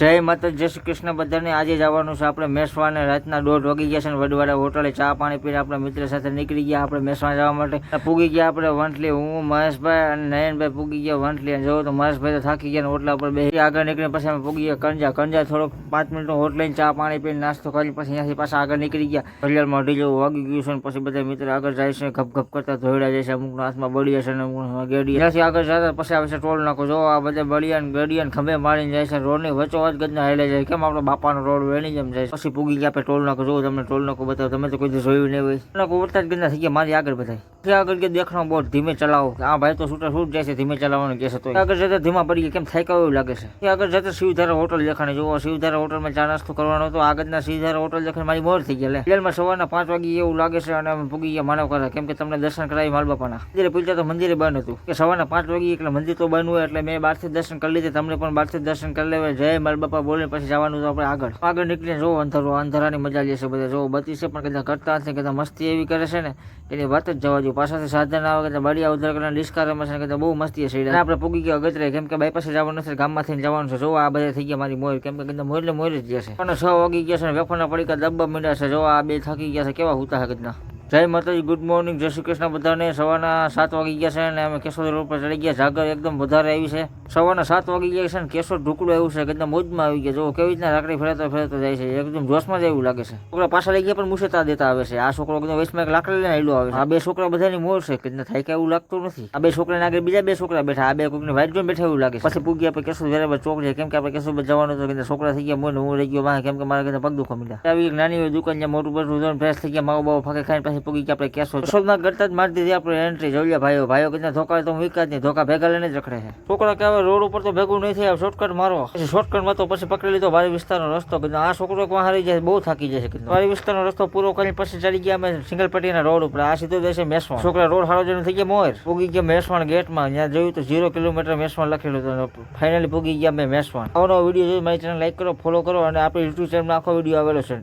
જય માતા જય શ્રી કૃષ્ણ. બધાને આજે જવાનું છે આપણે મેસવાને. રાતના દોઢ વાગી ગયા છે વડવાડા હોટલે ચા પાણી પીને આપણા મિત્ર સાથે નીકળી ગયા આપણે મેસવા જવા માટે. પૂગી ગયા આપણે વંટલી હું, મહેશભાઈ અને નયનભાઈ પૂગી ગયા વંટલી અને જોવો તો મહેશભાઈ તો થાકી ગયા ઓટલા પર બે આગળ નીકળીને પછી અમે પૂગી ગયા કંજા. કંજા થોડોક પાંચ મિનિટનો હોટ લઈને ચા પાણી પીને નાસ્તો કરી પછી અહીંયાથી પાછા આગળ નીકળી ગયા. ઘડિયાળમાં અઢી જેવું વાગી ગયું છે પછી બધા મિત્ર આગળ જાય છે ગપ ગપ કરતા ધોઈડા જાય છે. અમુકના હાથમાં બળિયા છે અને અમુકના ગેડી ત્યાંથી આગળ જતા પછી આવે છે ટોલ નાખો જો આ બધા બળિયા ને ગડિયા ખંભે મારીને જાય છે રોડની વચ્ચોવચ ગજના હેલે જાય. કેમ આપણો બાપાનો રોડ એની જેમ જાય. પછી પૂગી ગયા આપણે ટોલ નાખો જોવો તમને ટોલ નાખો બતાવો, તમે તો કોઈ જોયું નહીં હોય. ટોલ નાખો ઉડતા થઈ ગયા. મારી આગળ બધા પછી આગળ કે દેખનો બોટ ધીમે ચલાવો આ ભાઈ તો છૂટા છૂટ જાય છે, ધીમે ચલાવવાનું કહેશે તો આગળ જતા ધીમા પડી ગયા, કેમ થાય એવું લાગે છે? આગળ જતા શિવધારા હોટલ દેખાણી જોવો, શિવધારા હોટલમાં ચા નાસ્તો કરવાનો હતો, આગળના શિવધારા હોટલ દેખાણી મારી મોર થઈ ગયા હોટલમાં સવારના પાંચ વાગે એવું લાગે છે અને અમે પૂગી ગયા માનવ કરા કેમ કે તમને દર્શન કરાવી માલ બાપાના મંદિરે પૂછ્યા તો મંદિરે બંધ હતું. કે સવારના પાંચ વાગે એટલે મંદિર તો બંધ હોય, એટલે મેં બહારથી દર્શન કરી લીધે, તમને પણ બહારથી દર્શન કરી લેવા જય માલ બાપા બોલીને પછી જવાનું તો આપણે આગળ. આગળ નીકળીને જોવો, અંધારો, અંધારાની મજા લે બધા. જોવો બતી છે પણ કદાચ કરતા હશે કદાચ મસ્તી એવી કરે છે ને, એની વાત જ જવા દો પાછળથી સાધન આવે કે બળિયા ઉધર કરીને ડિસ્કાર રમે છે કદાચ બહુ મસ્તી છે. આપણે પૂગી ગયા અગતરે કેમ કે બાઈપાસે જવાનું નથી ગામમાંથી જવાનું છે. જો આ બધા થઈ ગયા મારી મોર. કેમ કે મોર એટલે મોર જ ગયા છે. અને છ વાગી ગયા છે ને વેફરના પડીકા દબ્બા મીંડા છે. જો આ બે થાકી ગયા છે. કેવા હુતા છે કદના જય માતાજી ગુડ મોર્નિંગ જય શ્રી કૃષ્ણ બધાને. સવારના સાત વાગી ગયા છે અને અમે કેશોદ રોડ પર ચડી ગયા. જાગર એકદમ વધારે આવી છે. સવારના સાત વાગી ગયા છે ને કેશોદ ઢુકડું આવ્યું છે એકદમ મોજમાં આવી ગયા જો કેવી રીતના લાકડી ફેરતો ફેરતો જાય છે, એકદમ જોશમાં જ એવું લાગે છે. છોકરા પાછા લઈ ગયા પણ મુસેતા દેતા આવે છે. આ છોકરો એકદમ વેચમાં એક લાકડી લઈને આવેલો આવે છે. આ બે છોકરા બધાની મોર છે, કે થાય કે એવું લાગતું નથી. આ બે છોકરાને આગળ બીજા બે છોકરા બેઠા, આ બે કોઈકની વાઇટ જોઈને બેઠા એવું લાગે પછી પૂગ્યા આપણે કેશોદ બરાબર ચોક છે, કેમ કે આપણે કેશોદ જવાનું તો કે છોકરા થઈ ગયા, મોર હું રહી ગયો, વાહ, કેમ કે મારા કદાચ પગ દુખો મળ્યા આવી એક નાની એવી દુકાન જ્યાં મોટું બધું ધોરણ ફ્રેશ થઈ ગયા, માવો બાવો ફાંકે ખાઈને પછી પૂગી ગયા આપણે કેસો કેશોદમાં કરતા જ મારી દીધી આપણે એન્ટ્રી જોઈ ભાઈઓ ભાઈઓ કદાચ ધોકા તો હું વિકાસ નહીં, ધોકા ભેગા લઈને જ રખડે છે. છોકરા કે હવે રોડ ઉપર તો ભેગું નહીં થાય શોર્ટકટ મારો. શોર્ટકટમાં તો પછી પકડી લીધો, ભારી વિસ્તારનો રસ્તો. આ છોકરો હારી જાય, બહુ થાકી છે, કીધું. વિસ્તારનો રસ્તો પૂરો કરીને પછી ચડી ગયા અમે સિંગલ પટ્ટીના રોડ ઉપર. આ સીધો જશે મેસવાણ. છોકરા રોડ હારો થઈ ગયા મોર. પૂગી ગયા મેસવાણ ગેટમાં. ત્યાં જોયું તો ઝીરો કિલોમીટર મેસવાણ લખેલું હતું. ફાઇનલી પૂગી ગયા મેં મેસવાણ. આવો વીડિયો જોઈ મારી ચેનલ લાઈક કરો ફોલો કરો, અને આપણી યુટ્યુબ ચેનલમાં આખો વીડિયો આવેલો છે.